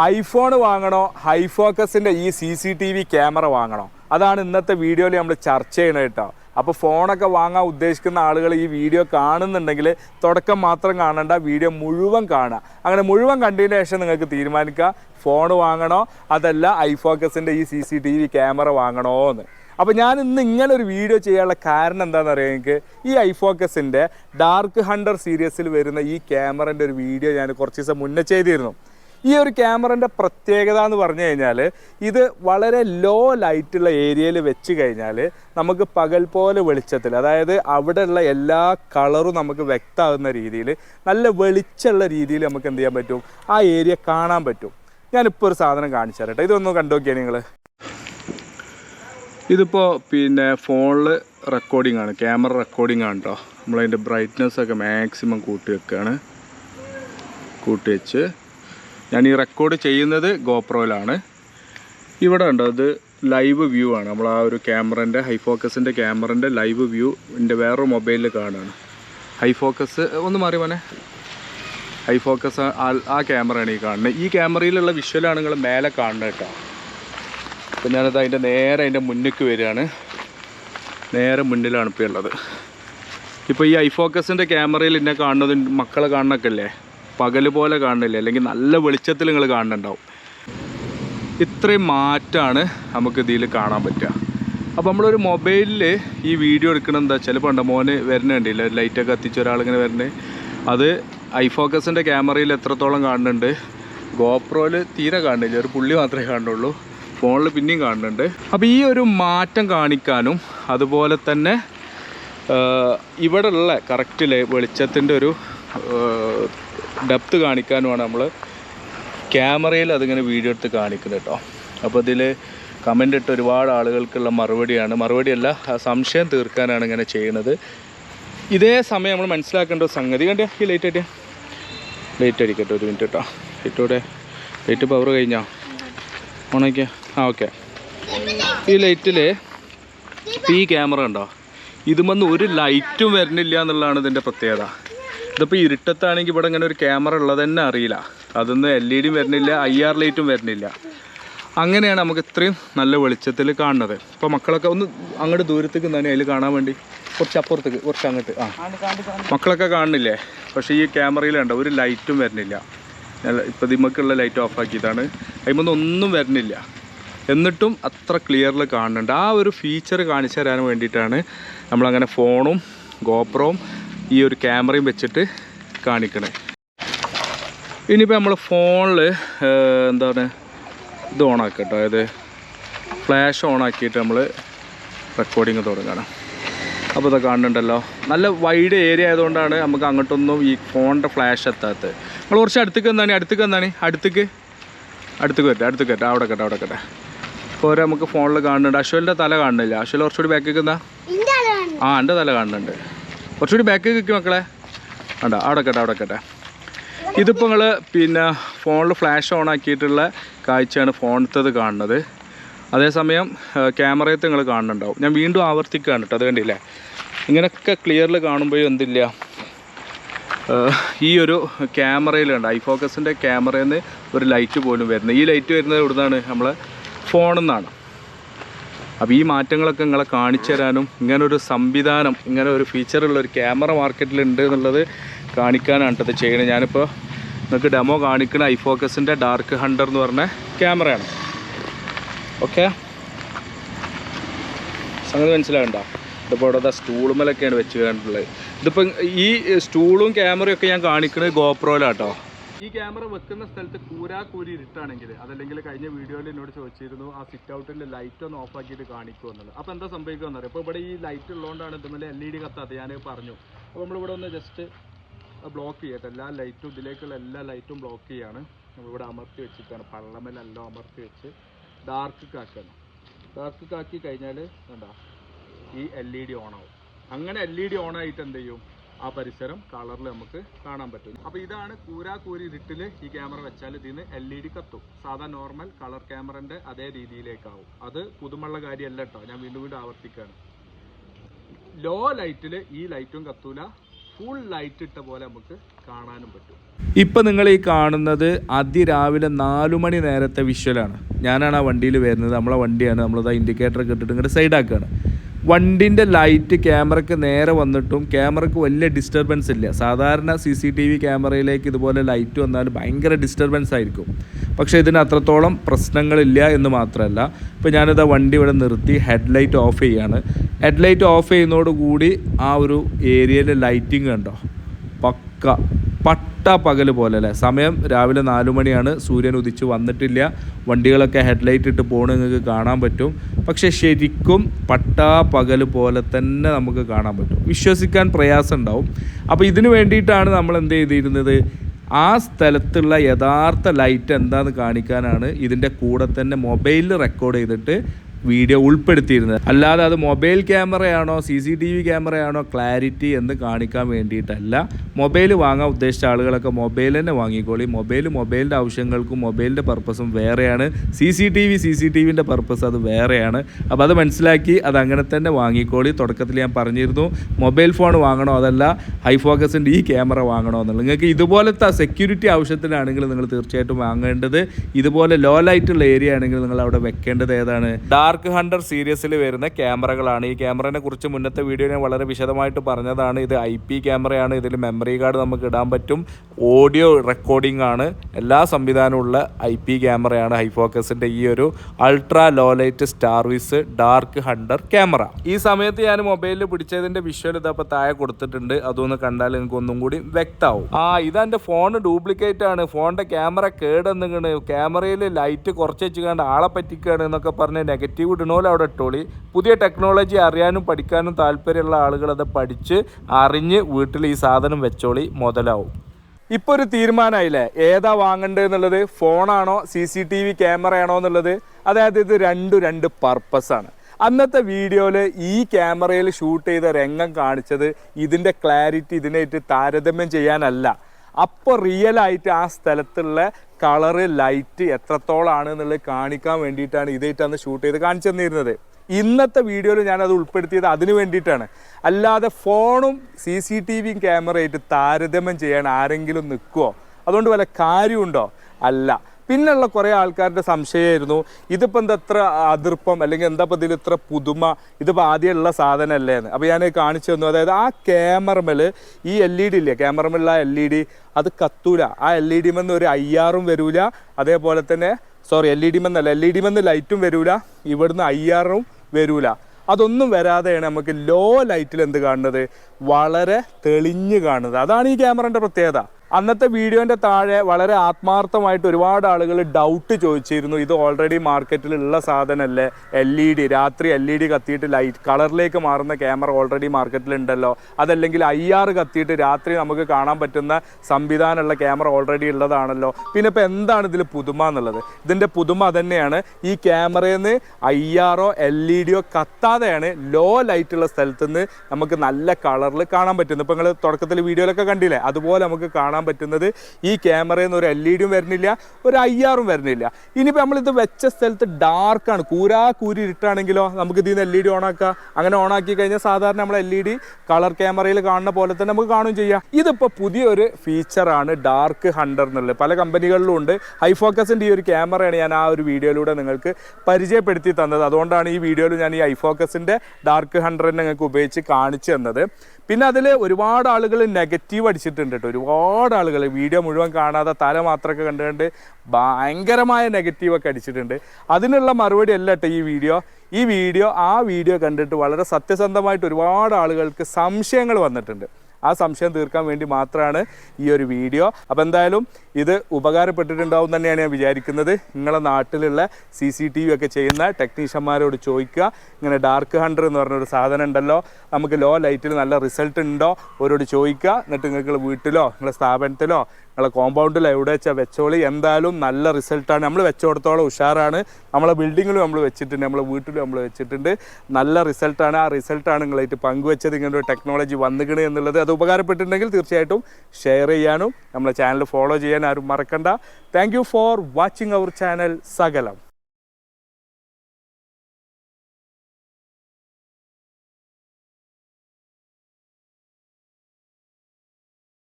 IPhone വാങ്ങണോ? ഹൈഫോക്കസിന്റെ ഈ C C T V camera വാങ്ങണോ? അതാണ് ഇന്നത്തെ വീഡിയോയിൽ നമ്മൾ ചർച്ച ചെയ്യണത് കേട്ടോ. അപ്പോൾ ഫോണൊക്കെ വാങ്ങാൻ ഉദ്ദേശിക്കുന്ന ആളുകൾ ഈ വീഡിയോ കാണുന്നുണ്ടെങ്കിൽ തുടക്കം മാത്രം കാണണ്ട വീഡിയോ മുഴുവൻ കാണുക. അങ്ങനെ മുഴുവൻ കണ്ടതിന് ശേഷം നിങ്ങൾക്ക് തീരുമാനിക്കുക ഫോൺ വാങ്ങണോ അതല്ല ഐഫോക്കസിന്റെ ഈ C C T V camera വാങ്ങണോ എന്ന്. അപ്പോൾ ഞാൻ ഇന്ന് ഇങ്ങനെ ഒരു വീഡിയോ ചെയ്യാനുള്ള കാരണം എന്താണെന്ന് അറിയാം നിങ്ങൾക്ക്? ഈ ഐഫോക്കസിന്റെ ഡാർക്ക് ഹണ്ടർ സീരീസിൽ വരുന്ന ഈ ക്യാമറന്റെ ഒരു വീഡിയോ ഞാൻ കുറച്ച് ദിവസം മുന്നേ ചെയ്തിരുന്നു. ഈ ഒരു ക്യാമറന്റെ പ്രത്യേകത എന്ന് പറഞ്ഞു കഴിഞ്ഞാൽ ഇത് വളരെ ലോ ലൈറ്റുള്ള ഏരിയയിൽ വെച്ച് കഴിഞ്ഞാൽ നമുക്ക് പകൽ പോലെ വെളിച്ചത്തിൽ അതായത് അവിടെയുള്ള എല്ലാ കളറും നമുക്ക് വ്യക്തമാകുന്ന രീതിയിൽ നല്ല വെളിച്ചമുള്ള രീതിയിൽ നമുക്ക് എന്ത് ചെയ്യാൻ പറ്റും? ആ ഏരിയ കാണാൻ പറ്റും. ഞാനിപ്പോൾ ഒരു സാധനം കാണിച്ചു തരട്ടെ. ഇതൊന്ന് കണ്ടു നോക്കിയാൽ നിങ്ങൾ ഇതിപ്പോൾ പിന്നെ ഫോണിൽ റെക്കോർഡിംഗ് ആണ്. ക്യാമറ റെക്കോർഡിംഗ് ആണ് കേട്ടോ നമ്മളതിന്റെ ബ്രൈറ്റ്നെസ് ഒക്കെ മാക്സിമം കൂട്ടി വെക്കുകയാണ് കൂട്ടി വെച്ച് ഞാൻ ഈ റെക്കോർഡ് ചെയ്യുന്നത് ഗോപ്രോയിലാണ്. ഇവിടെ ഉണ്ടോ അത് ലൈവ് വ്യൂ ആണ്. നമ്മൾ ആ ഒരു ക്യാമറന്റെ ഹൈ ഫോക്കസിന്റെ ക്യാമറന്റെ ലൈവ് വ്യൂ എന്റെ വേറൊരു മൊബൈലിൽ കാണുകയാണ് ഹൈ ഫോക്കസ് ഒന്ന് മാറി മോനെ. ഹൈ ഫോക്കസ് ആ- ക്യാമറയാണ് ഈ കാണുന്നത്. ഈ ക്യാമറയിലുള്ള വിഷ്വലാണ് നിങ്ങൾ മേലെ കാണുന്നത് കേട്ടോ. അപ്പം ഞാനത് അതിന്റെ നേരെ അതിന്റെ മുന്നിലേക്ക് വരികയാണ്. നേരെ മുന്നിലാണ് ഇപ്പോൾ ഉള്ളത്. ഇപ്പോൾ ഈ ഐഫോക്കസിന്റെ ക്യാമറയിൽ എന്നെ കാണുന്നത് മക്കളെ കാണുന്നൊക്കെ അല്ലേ പകൽ പോലെ കാണുന്നില്ല? അല്ലെങ്കിൽ നല്ല വെളിച്ചത്തിൽ നിങ്ങൾ കാണുന്നുണ്ടാവും. ഇത്രയും മാറ്റമാണ് നമുക്ക് ഇതിൽ കാണാൻ പറ്റുക. അപ്പോൾ നമ്മളൊരു മൊബൈലിൽ ഈ വീഡിയോ എടുക്കണം എന്താ ചിലപ്പോൾ ഉണ്ട് മോന് വരുന്നുണ്ടല്ലോ ലൈറ്റൊക്കെ കത്തിച്ച ഒരാളിങ്ങനെ വരുന്നത്. അത് ഐ ഫോക്കസിന്റെ ക്യാമറയിൽ എത്രത്തോളം കാണുന്നുണ്ട്? ഗോപ്രോയിൽ തീരെ കാണുന്നില്ല. ഒരു പുള്ളി മാത്രമേ കാണുന്നുള്ളൂ. ഫോണിൽ പിന്നെയും കാണുന്നുണ്ട്. അപ്പോൾ ഈ ഒരു മാറ്റം കാണിക്കാനും അതുപോലെ തന്നെ ഇവിടെ ഉള്ള കറക്റ്റ് വെളിച്ചത്തിന്റെ ഒരു ഡെപ്ത് കാണിക്കാനുമാണ് നമ്മൾ ക്യാമറയിൽ അതിങ്ങനെ വീഡിയോ എടുത്ത് കാണിക്കുന്നത് കേട്ടോ. അപ്പോൾ ഇതിൽ കമന്റ് ഇട്ട് ഒരുപാട് ആളുകൾക്കുള്ള മറുപടിയാണ്. മറുപടിയല്ല സംശയം തീർക്കാനാണ് ഇങ്ങനെ ചെയ്യുന്നത്. ഇതേ സമയം നമ്മൾ മനസ്സിലാക്കേണ്ട ഒരു സംഗതി. കണ്ടേ? ഈ ലൈറ്റ് അടിയാ ലൈറ്റ് അടിക്കട്ടെ ഒരു മിനിറ്റ് കേട്ടോ ലൈറ്റോടെ ലൈറ്റ് പവർ കഴിഞ്ഞോ? ഓണാക്കിയ ആ ഓക്കെ ഈ ലൈറ്റിൽ ഈ ക്യാമറ ഉണ്ടോ ഇതുമെന്ന് ഒരു ലൈറ്റും വരുന്നില്ല എന്നുള്ളതാണ് ഇതിന്റെ പ്രത്യേകത. ഇതിപ്പോൾ ഇരുട്ടത്താണെങ്കിൽ ഇവിടെ ഇങ്ങനെ ഒരു ക്യാമറ ഉള്ളത് തന്നെ അറിയില്ല. അതൊന്നും എൽ ഇ ഡിയും വരുന്നില്ല ഐ ആർ ലൈറ്റും വരുന്നില്ല. അങ്ങനെയാണ് നമുക്ക് ഇത്രയും നല്ല വെളിച്ചത്തിൽ കാണുന്നത്. ഇപ്പോൾ മക്കളൊക്കെ ഒന്ന് അങ്ങോട്ട് ദൂരത്തേക്ക് തന്നെ അതിൽ കാണാൻ വേണ്ടി. കുറച്ച് അപ്പുറത്തേക്ക് കുറച്ച് അങ്ങോട്ട് ആ. മക്കളൊക്കെ കാണുന്നില്ലേ? പക്ഷേ ഈ ക്യാമറയിലുണ്ട് ഒരു ലൈറ്റും വരുന്നില്ല. ഇപ്പോൾ ദിമക്കുള്ള ലൈറ്റ് ഓഫ് ആക്കിയതാണ്. അതിമൊന്നും ഒന്നും വരുന്നില്ല. എന്നിട്ടും അത്ര ക്ലിയറിൽ കാണുന്നുണ്ട്. ആ ഒരു ഫീച്ചർ കാണിച്ചു തരാൻ വേണ്ടിയിട്ടാണ് നമ്മളങ്ങനെ ഫോണും ഗോപ്രോവും ഈ ഒരു ക്യാമറയും വെച്ചിട്ട് കാണിക്കണേ. ഇനിയിപ്പോൾ നമ്മൾ ഫോണിൽ എന്താണ് ഇത് ഓണാക്കട്ടോ. അതായത് ഫ്ലാഷ് ഓണാക്കിയിട്ട് നമ്മൾ റെക്കോർഡിങ് തുടങ്ങണം. അപ്പോൾ ഇതൊക്കെ കാണുന്നുണ്ടല്ലോ നല്ല വൈഡ് ഏരിയ ആയതുകൊണ്ടാണ് നമുക്ക് അങ്ങോട്ടൊന്നും ഈ ഫോണിന്റെ ഫ്ലാഷ് എത്താത്തത്. നമ്മൾ കുറച്ച് അടുത്തേക്ക് എന്താണ് അടുത്തേക്ക് എന്താണ് അടുത്തേക്ക്. അടുത്തേക്ക് വരട്ടെ അടുത്തേക്ക് വരട്ടെ. അവിടെ കേട്ടെ അവിടെ കേട്ടെ. ഇപ്പോൾ നമുക്ക് ഫോണിൽ കാണുന്നുണ്ട്. അശ്വലിന്റെ തല കാണുന്നില്ല. അശ്വൽ കുറച്ചുകൂടി ബാക്കിൽ എന്താ ആ എന്റെ തല കാണുന്നുണ്ട്. കുറച്ചുകൂടി ബാക്കിൽ നിൽക്കും മക്കളെ. വേണ്ട അവിടെ കേട്ടെ അവിടെ കേട്ടെ ഇതിപ്പോൾ നിങ്ങൾ പിന്നെ ഫോണിൽ ഫ്ലാഷ് ഓൺ ആക്കിയിട്ടുള്ള കാഴ്ചയാണ് ഫോണിലത്തത് കാണുന്നത്. അതേസമയം ക്യാമറയത്ത് നിങ്ങൾ കാണുന്നുണ്ടാവും. ഞാൻ വീണ്ടും ആവർത്തിക്കുകയാണ് കേട്ടോ അത് കണ്ടില്ലേ? ഇങ്ങനെയൊക്കെ ക്ലിയറിൽ കാണുമ്പോഴും എന്തില്ല? ഈ ഒരു ക്യാമറയിലുണ്ട് ഐ ഫോക്കസിന്റെ ക്യാമറയിൽ നിന്ന് ഒരു ലൈറ്റ് പോലും വരുന്നത്. ഈ ലൈറ്റ് വരുന്നത് എവിടുന്നാണ്? നമ്മളെ ഫോണിൽ നിന്നാണ് അപ്പോൾ ഈ മാറ്റങ്ങളൊക്കെ നിങ്ങളെ കാണിച്ചു തരാനും ഇങ്ങനൊരു സംവിധാനം ഇങ്ങനെ ഒരു ഫീച്ചറുള്ള ഒരു ക്യാമറ മാർക്കറ്റിലുണ്ട് എന്നുള്ളത് കാണിക്കാനാണ് കേട്ടത് ചെയ്യണത് ഞാനിപ്പോൾ നിങ്ങൾക്ക് ഡെമോ കാണിക്കുന്ന ഐഫോക്കസിന്റെ ഡാർക്ക് ഹണ്ടർ എന്ന് പറഞ്ഞ ക്യാമറയാണ് ഓക്കെ സംഗതി മനസ്സിലാകണ്ട ഇതിപ്പോൾ ഇവിടെ സ്റ്റൂളുമലൊക്കെയാണ് വെച്ച് കണ്ടിട്ടുള്ളത് ഇതിപ്പോൾ ഈ സ്റ്റൂളും ക്യാമറയും ഒക്കെ ഞാൻ കാണിക്കുന്നത് ഗോപ്രോയിലാട്ടോ ഈ ക്യാമറ വെക്കുന്ന സ്ഥലത്ത് കൂരാ കൂരി ഇരുട്ടാണെങ്കിൽ അതല്ലെങ്കിൽ കഴിഞ്ഞ വീഡിയോയിൽ എന്നോട് ചോദിച്ചിരുന്നു ആ സിറ്റ് ഔട്ടിന്റെ ലൈറ്റ് ഒന്ന് ഓഫ് ആക്കിയിട്ട് കാണിക്കുമെന്നുള്ളത് അപ്പോൾ എന്താ സംഭവിക്കുക അറിയാം? ഇപ്പൊ ഇവിടെ ഈ ലൈറ്റ് ഉള്ളതുകൊണ്ടാണ് ഇതുപോലെ എൽ ഇ ഡി കത്താത്ത ഞാൻ പറഞ്ഞു. അപ്പോൾ നമ്മളിവിടെ ഒന്ന് ജസ്റ്റ് ബ്ലോക്ക് ചെയ്യട്ടെ. എല്ലാ ലൈറ്റും ഇതിലേക്കുള്ള എല്ലാ ലൈറ്റും ബ്ലോക്ക് ചെയ്യാണ്. നമ്മളിവിടെ അമർത്തി വെച്ചിട്ടാണ് പള്ളമലെല്ലാം അമർത്തി വെച്ച് ഡാർക്ക് കാക്കണം ഡാർക്ക് കാക്കി കഴിഞ്ഞാൽ എന്താ? ഈ എൽ ഇ ഡി ഓൺ ആവും. അങ്ങനെ എൽ ഇ ഡി ഓൺ ആയിട്ട് എന്ത് ചെയ്യും? ആ പരിസരം കളറിൽ നമുക്ക് കാണാൻ പറ്റും. അപ്പോൾ ഇതാണ് കൂരാ കൂരി ഇരുട്ടിൽ ഈ ക്യാമറ വെച്ചാൽ ഇതിന് എൽ ഇ ഡി കത്തും. സാധാ നോർമൽ കളർ ക്യാമറന്റെ അതേ രീതിയിലേക്കാവും. അത് പുതുമുള്ള കാര്യമല്ല കേട്ടോ ഞാൻ വീണ്ടും വീണ്ടും ആവർത്തിക്കുകയാണ് ലോ ലൈറ്റിൽ ഈ ലൈറ്റും കത്തൂല. ഫുൾ ലൈറ്റ് ഇട്ട പോലെ നമുക്ക് കാണാനും പറ്റും. ഇപ്പം നിങ്ങൾ ഈ കാണുന്നത് അതിരാവിലെ നാലു മണി നേരത്തെ വിഷ്വലാണ് ഞാനാണ് ആ വണ്ടിയിൽ വരുന്നത്. നമ്മളെ വണ്ടിയാണ്. നമ്മളത് ഇൻഡിക്കേറ്റർ ഒക്കെ ഇട്ടിട്ട് ഇങ്ങോട്ട് സൈഡാക്കുകയാണ് വണ്ടിന്റെ ലൈറ്റ് ക്യാമറയ്ക്ക് നേരെ വന്നിട്ടും ക്യാമറയ്ക്ക് വലിയ ഡിസ്റ്റർബൻസ് ഇല്ല. സാധാരണ സി സി ടി വി ക്യാമറയിലേക്ക് ഇതുപോലെ ലൈറ്റ് വന്നാൽ ഭയങ്കര ഡിസ്റ്റർബൻസ് ആയിരിക്കും. പക്ഷേ ഇതിന് അത്രത്തോളം പ്രശ്നങ്ങളില്ല എന്ന് മാത്രമല്ല ഇപ്പോൾ ഞാനിത് വണ്ടി ഇവിടെ നിർത്തി ഹെഡ്ലൈറ്റ് ഓഫ് ചെയ്യാണ്. ഹെഡ്ലൈറ്റ് ഓഫ് ചെയ്യുന്നതോടുകൂടി ആ ഒരു ഏരിയയിലെ ലൈറ്റിംഗ് കണ്ടോ? പക്ക. പട്ട പകൽ പോലെ അല്ലേ? സമയം രാവിലെ നാലു മണിയാണ്. സൂര്യൻ ഉദിച്ച് വന്നിട്ടില്ല. വണ്ടികളൊക്കെ ഹെഡ്ലൈറ്റ് ഇട്ട് പോകണ നിങ്ങൾക്ക് കാണാൻ പറ്റും. പക്ഷെ ശരിക്കും പട്ടാ പകൽ പോലെ തന്നെ നമുക്ക് കാണാൻ പറ്റും. വിശ്വസിക്കാൻ പ്രയാസം ഉണ്ടാവും അപ്പോൾ ഇതിനു വേണ്ടിയിട്ടാണ് നമ്മൾ എന്ത് ചെയ്തിരുന്നത്? ആ സ്ഥലത്തുള്ള യഥാർത്ഥ ലൈറ്റ് എന്താന്ന് കാണിക്കാനാണ് ഇതിന്റെ കൂടെ തന്നെ മൊബൈലിൽ റെക്കോർഡ് ചെയ്തിട്ട് വീഡിയോ ഉൾപ്പെടുത്തിയിരുന്നത്. അല്ലാതെ അത് മൊബൈൽ ക്യാമറയാണോ സി സി ടി വി ക്യാമറയാണോ ക്ലാരിറ്റി എന്ന് കാണിക്കാൻ വേണ്ടിയിട്ടല്ല. മൊബൈൽ വാങ്ങാൻ ഉദ്ദേശിച്ച ആളുകളൊക്കെ മൊബൈൽ തന്നെ വാങ്ങിക്കോളി. മൊബൈൽ മൊബൈലിന്റെ ആവശ്യങ്ങൾക്കും മൊബൈലിന്റെ പർപ്പസും വേറെയാണ്. C C T V C C T വിന്റെ പർപ്പസ് അത് വേറെയാണ്. അപ്പോൾ അത് മനസ്സിലാക്കി അത് അങ്ങനെ തന്നെ വാങ്ങിക്കോളി. തുടക്കത്തിൽ ഞാൻ പറഞ്ഞിരുന്നു മൊബൈൽ ഫോൺ വാങ്ങണോ അതല്ല ഹൈ ഫോക്കസിന്റെ ഈ ക്യാമറ വാങ്ങണോ എന്നുള്ളത്. നിങ്ങൾക്ക് ഇതുപോലത്തെ സെക്യൂരിറ്റി ആവശ്യത്തിനാണെങ്കിൽ നിങ്ങൾ തീർച്ചയായിട്ടും വാങ്ങേണ്ടത് ഇതുപോലെ ലോ ലൈറ്റുള്ള ഏരിയ ആണെങ്കിൽ നിങ്ങൾ അവിടെ വെക്കേണ്ടത് ഏതാണ്? ഹണ്ടർ സീരീസിൽ വരുന്ന ക്യാമറകളാണ്. ഈ ക്യാമറയെ കുറിച്ച് മുന്നത്തെ വീഡിയോ ഞാൻ വളരെ വിശദമായിട്ട് പറഞ്ഞതാണ്. ഇത് ഐ പി ക്യാമറയാണ്. ഇതിൽ മെമ്മറി കാർഡ് നമുക്ക് ഇടാൻ പറ്റും. ഓഡിയോ റെക്കോർഡിംഗ് ആണ്. എല്ലാ സംവിധാനമുള്ള ഐ പി ക്യാമറയാണ് ഹൈ ഫോക്കസിന്റെ ഈ ഒരു ultra low light Starvis dark hunter camera. ഈ സമയത്ത് ഞാൻ മൊബൈലിൽ പിടിച്ചതിന്റെ വിഷ്വൽ ഇതപ്പോൾ താഴെ കൊടുത്തിട്ടുണ്ട്. അതൊന്ന് കണ്ടാൽ നിങ്ങൾക്ക് ഒന്നും കൂടി വ്യക്തമാവും. ആ ഇതെന്റെ ഫോൺ ഡ്യൂപ്ലിക്കേറ്റ് ആണ്. ഫോണിന്റെ ക്യാമറ കേടെന്നിങ്ങണ് ക്യാമറയിൽ ലൈറ്റ് കുറച്ച് വെച്ച് കണ്ട് ആളെ പറ്റിക്കുകയാണ് എന്നൊക്കെ പറഞ്ഞ് നെഗറ്റീവ് ഇടണോലെ അവിടെ ഇട്ടോളി. പുതിയ ടെക്നോളജി അറിയാനും പഠിക്കാനും താല്പര്യമുള്ള ആളുകൾ അത് പഠിച്ച് അറിഞ്ഞ് വീട്ടിൽ ഈ സാധനം വെച്ചോളി മുതലാവും. ഇപ്പോൾ ഒരു തീരുമാനമായില്ലേ ഏതാ വാങ്ങേണ്ടത് എന്നുള്ളത്? ഫോണാണോ? C C T V camera ആണോ എന്നുള്ളത്? അതായത് ഇത് രണ്ടു രണ്ട് പർപ്പസാണ്. അന്നത്തെ വീഡിയോയിൽ ഈ ക്യാമറയിൽ ഷൂട്ട് ചെയ്ത രംഗം കാണിച്ചത് ഇതിന്റെ ക്ലാരിറ്റി ഇതിനായിട്ട് താരതമ്യം ചെയ്യാനല്ല. അപ്പോൾ റിയലായിട്ട് ആ സ്ഥലത്തുള്ള കളറ് ലൈറ്റ് എത്രത്തോളാണ് എന്നുള്ളത് കാണിക്കാൻ വേണ്ടിയിട്ടാണ് ഇതായിട്ട് അന്ന് ഷൂട്ട് ചെയ്ത് കാണിച്ചു തന്നിരുന്നത്. ഇന്നത്തെ വീഡിയോയിൽ ഞാൻ അത് ഉൾപ്പെടുത്തിയത് അതിന് വേണ്ടിയിട്ടാണ്. അല്ലാതെ ഫോണും സി സി ടി വിയും ക്യാമറയായിട്ട് താരതമ്യം ചെയ്യാൻ ആരെങ്കിലും നിൽക്കുമോ അതുകൊണ്ട് വല്ല കാര്യമുണ്ടോ? അല്ല. പിന്നുള്ള കുറേ ആൾക്കാരുടെ സംശയമായിരുന്നു. ഇതിപ്പോൾ എന്താ ഇത്ര അതിർപ്പം അല്ലെങ്കിൽ എന്താ ഇപ്പോൾ ഇതിൽ ഇത്ര പുതുമ ഇതിപ്പോൾ ആദ്യമുള്ള സാധനമല്ലേ എന്ന്. അപ്പോൾ ഞാൻ കാണിച്ചു തന്നു. അതായത് ആ ക്യാമറമേൽ ഈ എൽ ഇ ഡി ഇല്ലേ ക്യാമറമേലുള്ള എൽ ഇ ഡി അത് കത്തൂല. ആ എൽ ഇ ഡി മെന്ന് ഒരു വരൂല. അതേപോലെ തന്നെ സോറി എൽ ഇ ഡി മെന്നല്ല എൽ ഇ ഡി മെന്ന് ലൈറ്റും വരൂല. ഇവിടുന്ന് ആറും വരൂല. അതൊന്നും വരാതെയാണ് നമുക്ക് ലോ ലൈറ്റിൽ എന്ത് കാണുന്നത്? വളരെ തെളിഞ്ഞ് കാണുന്നത്. അതാണ് ഈ ക്യാമറന്റെ പ്രത്യേകത. അന്നത്തെ വീഡിയോന്റെ താഴെ വളരെ ആത്മാർത്ഥമായിട്ട് ഒരുപാട് ആളുകൾ ഡൗട്ട് ചോദിച്ചിരുന്നു. ഇത് ഓൾറെഡി മാർക്കറ്റിലുള്ള സാധനമല്ലേ? എൽ ഇ ഡി രാത്രി എൽ ഇ ഡി കത്തിയിട്ട് ലൈറ്റ് കളറിലേക്ക് മാറുന്ന ക്യാമറ ഓൾറെഡി മാർക്കറ്റിലുണ്ടല്ലോ അതല്ലെങ്കിൽ ഐ ആർ കത്തിയിട്ട് രാത്രി നമുക്ക് കാണാൻ പറ്റുന്ന സംവിധാനമുള്ള ക്യാമറ ഓൾറെഡി ഉള്ളതാണല്ലോ. പിന്നെ ഇപ്പോൾ എന്താണ് ഇതിൽ പുതുമ എന്നുള്ളത്? ഇതിന്റെ പുതുമ തന്നെയാണ് ഈ ക്യാമറയിൽ നിന്ന് ഐ ആറോ എൽ ഇ ഡിയോ കത്താതെയാണ് ലോ ലൈറ്റുള്ള സ്ഥലത്ത് നിന്ന് നമുക്ക് നല്ല കളറിൽ കാണാൻ പറ്റുന്നത്. ഇപ്പോൾ നിങ്ങൾ തുടക്കത്തിൽ വീഡിയോയിലൊക്കെ കണ്ടില്ലേ? അതുപോലെ നമുക്ക് കാണാൻ പറ്റുന്നത്. ഈ ക്യാമറയിൽ നിന്ന് ഒരു എൽ ഇ ഡിയും വരുന്നില്ല ഒരു ഐ ആറും വരുന്നില്ല. ഇനിയിപ്പോൾ നമ്മളിത് വെച്ച സ്ഥലത്ത് ഡാർക്കാണ് കൂരാ കൂരി ഇരുട്ടാണെങ്കിലോ നമുക്ക് ഇതിൽ നിന്ന് എൽ ഇ ഡി ഓണാക്കാം അങ്ങനെ ഓണാക്കി കഴിഞ്ഞാൽ സാധാരണ നമ്മൾ എൽ ഇ ഡി കളർ ക്യാമറയിൽ കാണുന്ന പോലെ തന്നെ നമുക്ക് കാണുകയും ചെയ്യാം. ഇതിപ്പോൾ പുതിയൊരു ഫീച്ചറാണ് ഡാർക്ക് ഹണ്ടർ എന്നുള്ളത്. പല കമ്പനികളിലും ഉണ്ട്. ഹൈ ഫോക്കസിന്റെ ഈ ഒരു ക്യാമറയാണ് ഞാൻ ആ ഒരു വീഡിയോയിലൂടെ നിങ്ങൾക്ക് പരിചയപ്പെടുത്തി തന്നത്. അതുകൊണ്ടാണ് ഈ വീഡിയോയിൽ ഞാൻ ഈ ഹൈ ഫോക്കസിന്റെ ഡാർക്ക് ഹണ്ടറിനെ നിങ്ങൾക്ക് ഉപയോഗിച്ച് കാണിച്ചു തന്നത്. പിന്നെ അതിൽ ഒരുപാട് ആളുകൾ നെഗറ്റീവ് അടിച്ചിട്ടുണ്ട് കേട്ടോ ഒരുപാട് ആളുകൾ വീഡിയോ മുഴുവൻ കാണാതെ തല മാത്രമൊക്കെ കണ്ടുകൊണ്ട് ഭയങ്കരമായ നെഗറ്റീവൊക്കെ അടിച്ചിട്ടുണ്ട്. അതിനുള്ള മറുപടി അല്ല കേട്ടോ ഈ വീഡിയോ ഈ വീഡിയോ ആ വീഡിയോ കണ്ടിട്ട് വളരെ സത്യസന്ധമായിട്ട് ഒരുപാട് ആളുകൾക്ക് സംശയങ്ങൾ വന്നിട്ടുണ്ട്. ആ സംശയം തീർക്കാൻ വേണ്ടി മാത്രമാണ് ഈ ഒരു വീഡിയോ. അപ്പോൾ എന്തായാലും ഇത് ഉപകാരപ്പെട്ടിട്ടുണ്ടാവും തന്നെയാണ് ഞാൻ വിചാരിക്കുന്നത്. നിങ്ങളെ നാട്ടിലുള്ള സി സി ടി വി ഒക്കെ ചെയ്യുന്ന ടെക്നീഷ്യന്മാരോട് ചോദിക്കുക. ഇങ്ങനെ ഡാർക്ക് ഹണ്ടർ എന്ന് പറഞ്ഞൊരു സാധനം ഉണ്ടല്ലോ. നമുക്ക് ലോ ലൈറ്റിൽ നല്ല റിസൾട്ട് ഉണ്ടോ? അവരോട് ചോദിക്കുക. എന്നിട്ട് നിങ്ങൾക്ക് വീട്ടിലോ നിങ്ങളുടെ സ്ഥാപനത്തിലോ നിങ്ങളെ കോമ്പൗണ്ടിൽ എവിടെ വെച്ചാൽ വെച്ചോളി. എന്തായാലും നല്ല റിസൾട്ടാണ്. നമ്മൾ വെച്ചോടത്തോളം ഉഷാറാണ്. നമ്മളെ ബിൽഡിങ്ങിലും നമ്മൾ വെച്ചിട്ടുണ്ട്. നമ്മളെ വീട്ടിലും നമ്മൾ വെച്ചിട്ടുണ്ട്. നല്ല റിസൾട്ടാണ്. ആ റിസൾട്ടാണ് നിങ്ങളായിട്ട് പങ്കുവെച്ചത്. ഇങ്ങനെ ഒരു ടെക്നോളജി വന്നിക്കണേ എന്നുള്ളത് അത് ഉപകാരപ്പെട്ടിട്ടുണ്ടെങ്കിൽ തീർച്ചയായിട്ടും ഷെയർ ചെയ്യാനും നമ്മളെ ചാനൽ ഫോളോ ചെയ്യാൻ ആരും മറക്കണ്ട. Thank for watching our channel സകലം.